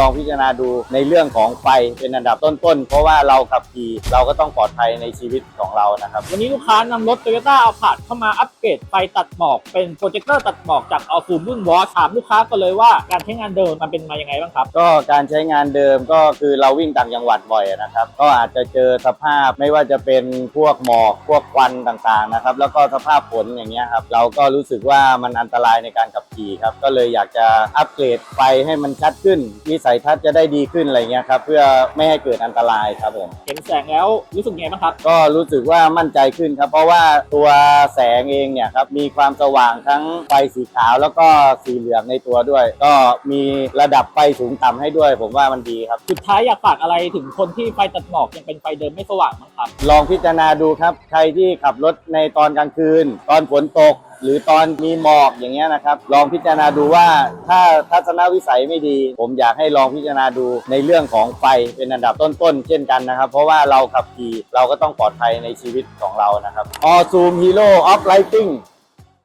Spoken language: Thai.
ลองพิจารณาดูในเรื่องของไฟเป็นอันดับต้นๆ เพราะว่าเราขับขี่เราก็ต้องปลอดภัยในชีวิตของเรานะครับ วันนี้ลูกค้านำรถ Toyota a l p a r d เข้ามาอัปเกรดไฟตัดหมอก เป็นโปรเจคเตอร์ตัดหมอกจากอัลฟูรุ่นวอชถามลูกค้ากันเลยว่าการใช้งานเดิมมันเป็นมายังไงบ้างครับ ก็การใช้งานเดิมก็คือเราวิ่งต่างจังหวัดบ่อยนะครับ ก็อาจจะเจอสภาพไม่ว่าจะเป็นพวกหมอกพวกควันต่างๆนะครับ แล้วก็สภาพฝนอย่างเงี้ยครับเราก็รู้สึกว่ามันอันตรายในการขับขี่ครับก็เลยอยากจะอัปเกรดไฟให้มันชัดขึ้นวิสัยทัศน์จะได้ดีขึ้นอะไรเงี้ยครับเพื่อไม่ให้เกิดอันตรายครับผมเห็นแสงแล้วรู้สึกยังไงบ้างครับ ก็รู้สึกว่ามั่นใจขึ้นครับ เพราะว่าตัวแสงเองเนี่ยครับมีความสว่างทั้งไฟสีขาวแล้วก็สีเหลืองในตัวด้วย ก็มีระดับไฟสูงต่ำให้ด้วย ผมว่ามันดีครับ สุดท้ายอยากฝากอะไรถึงคนที่ไฟตัดหมอกยังเป็นไฟเดิมไม่สว่างบ้างครับ ลองพิจารณาดูครับ ใครที่ขับรถในตอนกลางคืน ตอนฝนตก หรือตอนมีหมอกอย่างเงี้ยนะครับ ลองพิจารณาดูว่าถ้าทัศนวิสัยไม่ดี ผมอยากให้ลองพิจารณาดูในเรื่องของไฟเป็นอันดับต้นๆเช่นกันนะครับ เพราะว่าเราขับขี่เราก็ต้องปลอดภัยในชีวิตของเรานะครับ All Zoom Hero of Lighting